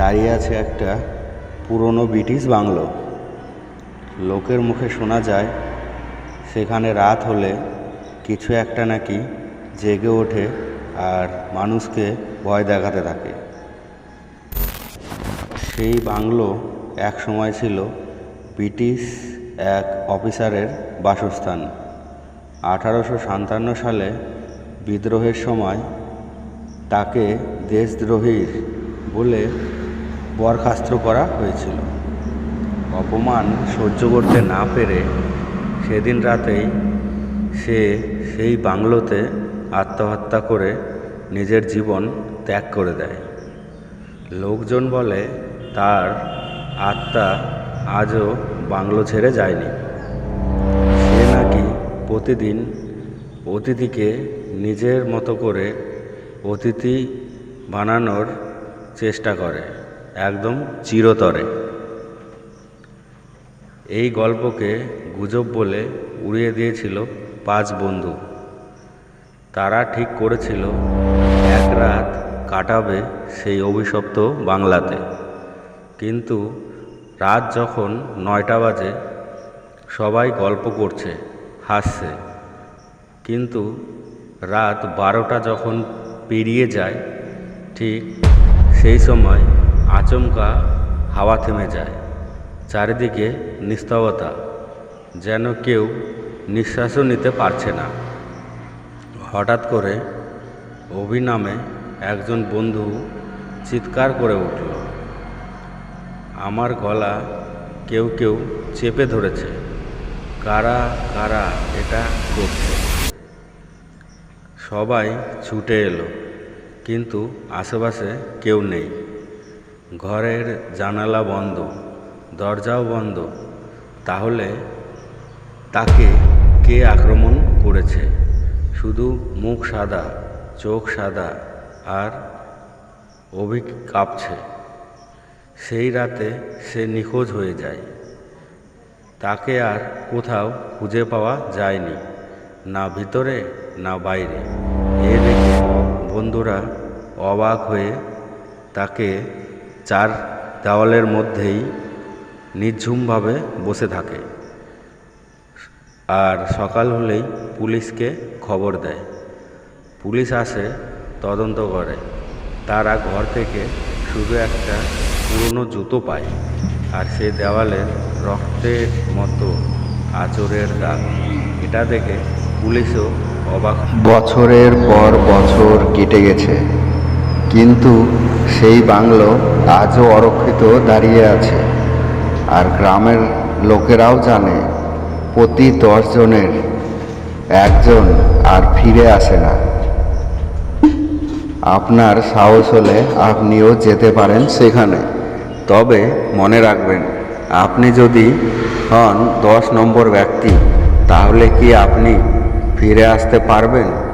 দাঁড়িয়ে আছে একটা পুরনো ব্রিটিশ বাংলো। লোকের মুখে শোনা যায়, সেখানে রাত হলে কিছু একটা নাকি জেগে ওঠে আর মানুষকে ভয় দেখাতে থাকে। সেই বাংলো এক সময় ছিল ব্রিটিশ এক অফিসারের বাসস্থান। আঠারোশো সাতান্ন সালে বিদ্রোহের সময় তাকে দেশদ্রোহীর বলে বরখাস্ত করা হয়েছিল। অপমান সহ্য করতে না পেরে সেদিন রাতেই সে সেই বাংলোতে আত্মহত্যা করে নিজের জীবন ত্যাগ করে দেয়। লোকজন বলে, তার আত্মা আজও বাংলো ছেড়ে যায়নি। সে নাকি প্রতিদিন অতিথিকে নিজের মতো করে অতিথি বানানোর চেষ্টা করে। একদম চিরতরে। এই গল্পকে গুজব বলে উড়িয়ে দিয়েছিল পাঁচ বন্ধু। তারা ঠিক করেছিল এক রাত কাটাবে সেই অভিশপ্ত বাংলাতে। কিন্তু রাত যখন নয়টা বাজে, সবাই গল্প করছে, হাসছে। কিন্তু রাত বারোটা যখন পেরিয়ে যায়, ঠিক সেই সময় আচমকা হাওয়া থেমে যায়। চারিদিকে নিস্তবতা, যেন কেউ নিঃশ্বাসও নিতে পারছে না। হঠাৎ করে অভি নামে একজন বন্ধু চিৎকার করে উঠল, আমার গলা কেউ কেউ চেপে ধরেছে। কারা কারা এটা করছে? সবাই ছুটে এলো, কিন্তু আশেপাশে কেউ নেই। ঘরের জানালা বন্ধ, দরজাও বন্ধ। তাহলে তাকে কে আক্রমণ করেছে? শুধু মুখ সাদা, চোখ সাদা আর অভি কাঁপছে। সেই রাতে সে নিখোঁজ হয়ে যায়। তাকে আর কোথাও খুঁজে পাওয়া যায়নি, না ভিতরে, না বাইরে। এ দেখে বন্ধুরা অবাক হয়ে তাকে চার দেওয়ালের মধ্যেই নির্ঝুমভাবে বসে থাকে। আর সকাল হলেই পুলিশকে খবর দেয়। পুলিশ আসে তদন্ত করে। তারা ঘর থেকে শুধু একটা পুরনো জুতো পায় আর সে দেওয়ালে রক্তের মতো আচরের দাগ। এটা দেখে পুলিশও অবাক বছরের পর বছর কেটে গেছে। কিন্তু সেই বাংলো আজও অরক্ষিত দাঁড়িয়ে আছে। আর গ্রামের লোকেরাও জানে, প্রতি দশজনের একজন আর ফিরে আসে না। আপনার সাহস হলে আপনিও যেতে পারেন সেখানে। তবে মনে রাখবেন, আপনি যদি হন দশ নম্বর ব্যক্তি, তাহলে কি আপনি ফিরে আসতে পারবেন?